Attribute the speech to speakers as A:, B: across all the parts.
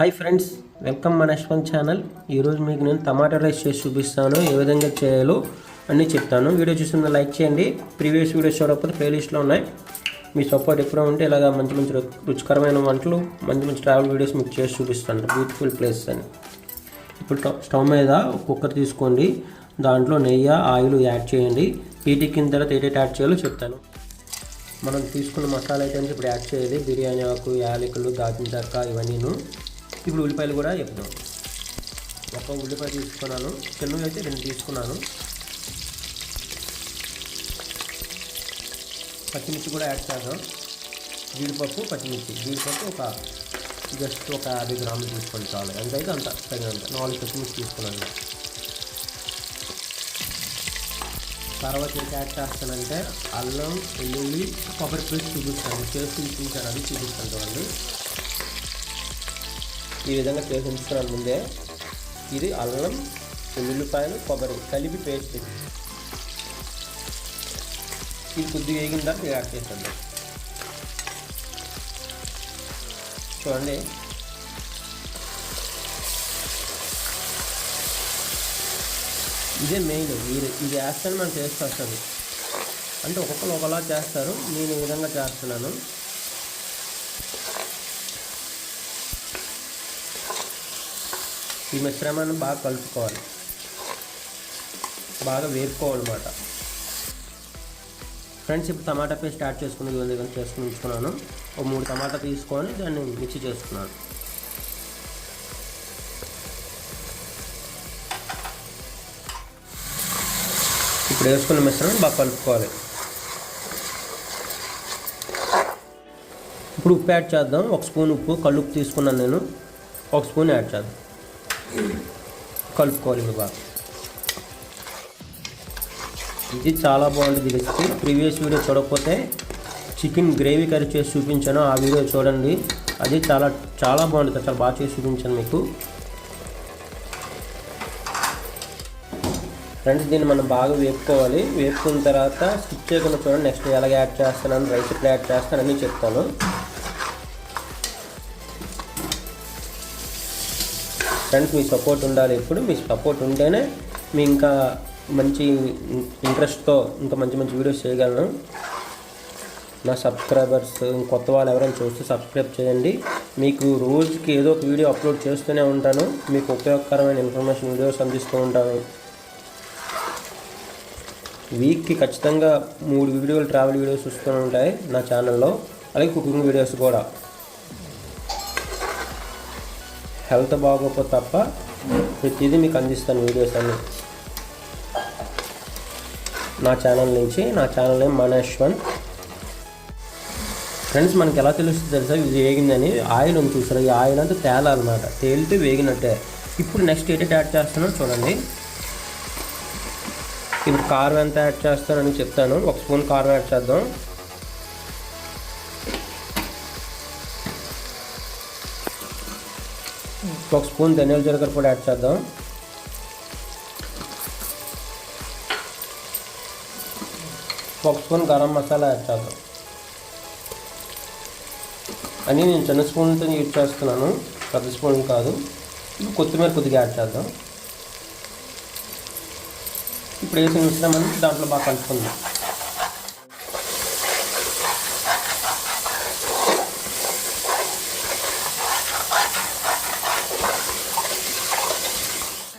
A: Hi friends welcome మన Yashwant channel ఈరోజు మీకు నేను టమాటా రైస్ చేసి చూపిస్తాను ఏ విధంగా చేయాలో అన్నీ చెప్తాను. వీడియో చూసిన లైక్ చేయండి. ప్రీవియస్ వీడియోస్ చూడకపోతే ప్లేలిస్ట్లో ఉన్నాయి. మీ సపోర్ట్ ఎప్పుడో ఉంటే ఇలాగా మంచి మంచి రు- రుచికరమైన వంటలు మంచి మంచి ట్రావెల్ వీడియోస్ మీకు చేసి చూపిస్తాను. బ్యూటిఫుల్ ప్లేస్ అని. ఇప్పుడు స్టవ్- స్టవ్ మీద కుక్కర్ తీసుకోండి. దాంట్లో నెయ్యి ఆయిల్ యాడ్ చేయండి. హీటికిన తర్వాత ఏటేటి యాడ్ చేయాలో చెప్తాను. మనం తీసుకున్న మసాలా ఐటమ్స్ ఇప్పుడు యాడ్ చేయాలి. బిర్యానీ ఆకు యాలకులు దాచిన చెక్క ఇవన్నీను. ఇప్పుడు ఉల్లిపాయలు కూడా చెప్తాం ఒక ఉల్లిపాయ తీసుకున్నాను. చిన్నవి అయితే రెండు తీసుకున్నాను. పచ్చిమిర్చి కూడా యాడ్ చేద్దాం. జీడిపప్పు పచ్చిమిర్చి. జీడిపప్పు ఒక జస్ట్ ఒక యాభై గ్రాములు తీసుకోండి చాలు. ఎంత అయితే అంత తగినంత. నాలుగు పచ్చిమిర్చి తీసుకున్నాను. తర్వాత ఇంకా యాడ్ చేస్తానంటే అల్లం వెల్లుల్లి కొబ్బరి పేస్ట్ చూపిస్తాను. చేసి చూపించాను. అది చూపిస్తాను చూడండి. ఈ విధంగా చేసి ఉంచుతున్నాను ముందే. ఇది అల్లం ఉల్లిపాయలు కొబ్బరి కలిపి పేస్ట్ ఇది కొద్దిగా వేగిన తర్వాత యాడ్ చేస్తాను చూడండి. ఇదే మెయిన్ మీరు ఇది వేస్తాను మనం టేస్ట్ వస్తుంది అంటే ఒక్కొక్కరు ఒకలా చేస్తారు. నేను ఈ విధంగా చేస్తున్నాను. ఈ మిశ్రమాన్ని బాగా కలుపుకోవాలి. బాగా వేపుకోవాలన్నమాట. ఫ్రెండ్స్ ఇప్పుడు టమాటా పేస్ట్ యాడ్ చేసుకుని ఈ చేసుకుని ఉంచుకున్నాను ఒక మూడు టమాటా తీసుకొని దాన్ని మిక్సీ చేసుకున్నాను. ఇప్పుడు వేసుకున్న మిశ్రమం బాగా కలుపుకోవాలి. ఇప్పుడు ఉప్పు యాడ్ చేద్దాం. ఒక స్పూన్ ఉప్పు కల్లుప్పు తీసుకున్నాను నేను. ఒక స్పూన్ యాడ్ చేద్దాం. కలుపుకోవాలి ఇప్పుడు బాగా. ఇది చాలా బాగుంటుంది రెసిపీ ప్రీవియస్ వీడియో చూడకపోతే చికెన్ గ్రేవీ కర్రీ చేసి చూపించాను. ఆ వీడియో చూడండి. అది చాలా చాలా బాగుంటుంది చాలా బాగా చేసి చూపించాను మీకు. ఫ్రెండ్స్ దీన్ని మనం బాగా వేపుకోవాలి. వేపుకున్న తర్వాత స్కిప్ చేయకుండా చూడండి. నెక్స్ట్ ఎలాగ యాడ్ చేస్తాను రైస్ ఎట్లా యాడ్ చేస్తాను చెప్తాను. ఫ్రెండ్స్ మీ సపోర్ట్ ఉండాలి ఎప్పుడు మీ సపోర్ట్ ఉంటేనే మీ ఇంకా మంచి ఇంట్రెస్ట్తో ఇంకా మంచి మంచి వీడియోస్ చేయగలను. నా సబ్స్క్రైబర్స్ కొత్త వాళ్ళు ఎవరైనా చూస్తే సబ్స్క్రైబ్ చేయండి. మీకు రోజుకి ఏదో ఒక వీడియో అప్లోడ్ చేస్తూనే ఉంటాను. మీకు ఉపయోగకరమైన ఇన్ఫర్మేషన్ వీడియోస్ అందిస్తూ ఉంటాను. వీక్కి ఖచ్చితంగా మూడు వీడియోలు ట్రావెల్ వీడియోస్ వస్తూ ఉంటాయి నా ఛానల్లో. అలాగే కుకింగ్ వీడియోస్ కూడా. హెల్త్ బాగోకపోతే తప్ప ప్రతిదీ మీకు అందిస్తాను వీడియోస్ అన్ని. నా ఛానల్ నుంచి నా ఛానల్ నేమ్ మనశ్వన్. ఫ్రెండ్స్ మనకి ఎలా తెలుస్తుంది తెలుసా? ఇది వేగిందని. ఆయిల్ ఉంది చూసారు? ఈ ఆయిల్ అంతా తేలాలన్నమాట తేలితే వేగినట్టే. ఇప్పుడు నెక్స్ట్ ఏంటి యాడ్ చేస్తానో చూడండి. ఇప్పుడు కారం ఎంత యాడ్ చేస్తానని చెప్తాను. ఒక స్పూన్ కారం యాడ్ చేద్దాం. ఒక స్పూన్ ధనియాల జీలకర్ర పొడి యాడ్ చేద్దాం. ఒక స్పూన్ గరం మసాలా యాడ్ చేద్దాం. అని నేను చిన్న స్పూన్తో యూజ్ చేస్తున్నాను. పెద్ద స్పూన్ కాదు. కొత్తిమీర కొద్దిగా యాడ్ చేద్దాం. ఇప్పుడు వేసిన మిశ్రమాన్ని దాంట్లో బాగా కలుపుకుందాం.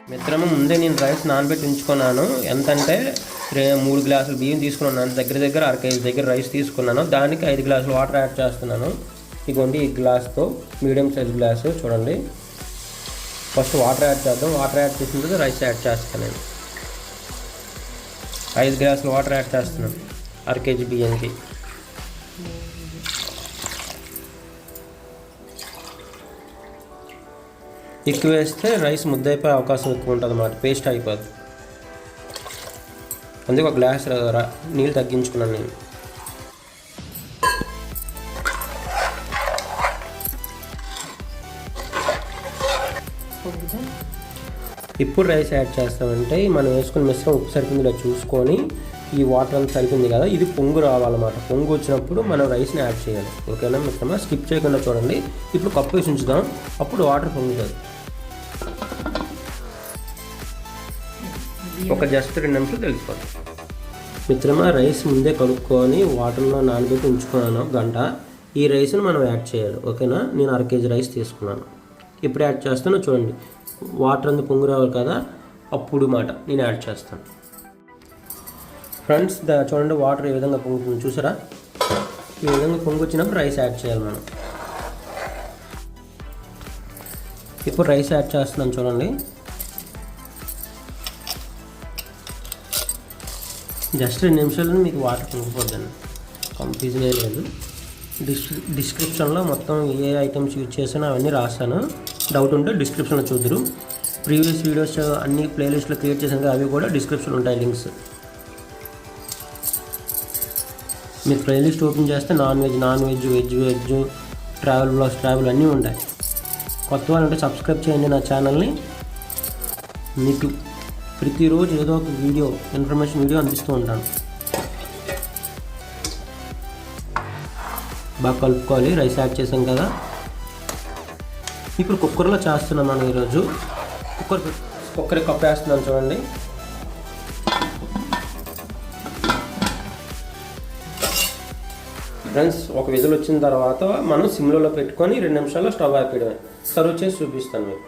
A: మిత్రము ముందే నేను రైస్ నానబెట్టి ఉంచుకున్నాను. ఎంతంటే మూడు గ్లాసులు బియ్యం తీసుకున్నాను. దగ్గర దగ్గర అర కేజీ దగ్గర రైస్ తీసుకున్నాను. దానికి ఐదు గ్లాసులు వాటర్ యాడ్ చేస్తున్నాను. ఇదిగోండి ఈ గ్లాస్తో మీడియం సైజ్ గ్లాసు చూడండి. ఫస్ట్ వాటర్ యాడ్ చేద్దాం. వాటర్ యాడ్ చేసిన తర్వాత రైస్ యాడ్ చేస్తాను నేను. ఐదు గ్లాసులు వాటర్ యాడ్ చేస్తున్నాను. అర కేజీ బియ్యంకి. ఎక్కువ వేస్తే రైస్ ముద్దైపోయే అవకాశం ఎక్కువ ఉంటుంది అన్నమాట పేస్ట్ అయిపోద్ది. అందుకే ఒక గ్లాస్ రా- నీళ్ళు తగ్గించుకున్నాను నేను. ఇప్పుడు రైస్ యాడ్ చేస్తామంటే మనం వేసుకున్న మిశ్రమం ఉప్పు సరిపోయిందిలో చూసుకొని ఈ వాటర్ అంతా సరిపోయింది కదా ఇది పొంగు రావాలన్నమాట. పొంగు వచ్చినప్పుడు మనం రైస్ని యాడ్ చేయాలి. ఓకేనా మిశ్రమ స్కిప్ చేయకుండా చూడండి. ఇప్పుడు కప్పు వేసి ఉంచుదాం. అప్పుడు వాటర్ పొంగుతుంది. ఒక జస్ట్ రెండు నిమిషాలు తెలిసిపోతుంది. మిత్రమా రైస్ ముందే కడుక్కొని వాటర్లో నానబెట్టి ఉంచుకున్నాను. గంట. ఈ రైస్ని మనం యాడ్ చేయాలి. ఓకేనా? నేను అర కేజీ రైస్ తీసుకున్నాను. ఇప్పుడు యాడ్ చేస్తాను. చూడండి. వాటర్ అంతా పొంగు రావాలి కదా? అప్పుడు మాట. నేను యాడ్ చేస్తాను. ఫ్రెండ్స్ దా చూడండి వాటర్ ఏ విధంగా పొంగుతుంది. చూసారా? ఈ విధంగా పొంగు వచ్చినప్పుడు రైస్ యాడ్ చేయాలి మనం. ఇప్పుడు రైస్ యాడ్ చేస్తున్నాను చూడండి. జస్ట్ రెండు నిమిషాల్లో మీకు వాటర్ పొంగిపోద్దండి కన్ఫ్యూజనే లేదు. డిస్ డిస్క్రిప్షన్లో మొత్తం ఏ ఐటమ్స్ యూజ్ చేసానో అవన్నీ రాస్తాను. డౌట్ ఉంటే డిస్క్రిప్షన్లో చూద్దరు. ప్రీవియస్ వీడియోస్ అన్ని ప్లేలిస్ట్లో క్రియేట్ చేసాను అవి కూడా డిస్క్రిప్షన్లో ఉంటాయి లింక్స్ మీరు ప్లేలిస్ట్ ఓపెన్ చేస్తే non veg non veg veg veg travel blogs travel అన్నీ ఉంటాయి. కొత్త వాళ్ళంటే సబ్స్క్రైబ్ చేయండి నా ఛానల్ని మీకు ప్రతిరోజు ఏదో ఒక వీడియో ఇన్ఫర్మేషన్ వీడియో అందిస్తూ ఉంటాను. బాగా కలుపుకోవాలి రైస్ యాడ్ చేసాం కదా. ఇప్పుడు కుక్కర్లో చేస్తున్నాం మనం ఈరోజు. కుక్కర్ కుక్కర్ కప్ వేస్తున్నాను చూడండి. ఫ్రెండ్స్ ఒక విజిల్ వచ్చిన తర్వాత మనం సిమ్లో పెట్టుకొని రెండు నిమిషాల్లో స్టవ్ ఆపేయడమే. సర్వ్ చేసి చూపిస్తాను మీకు.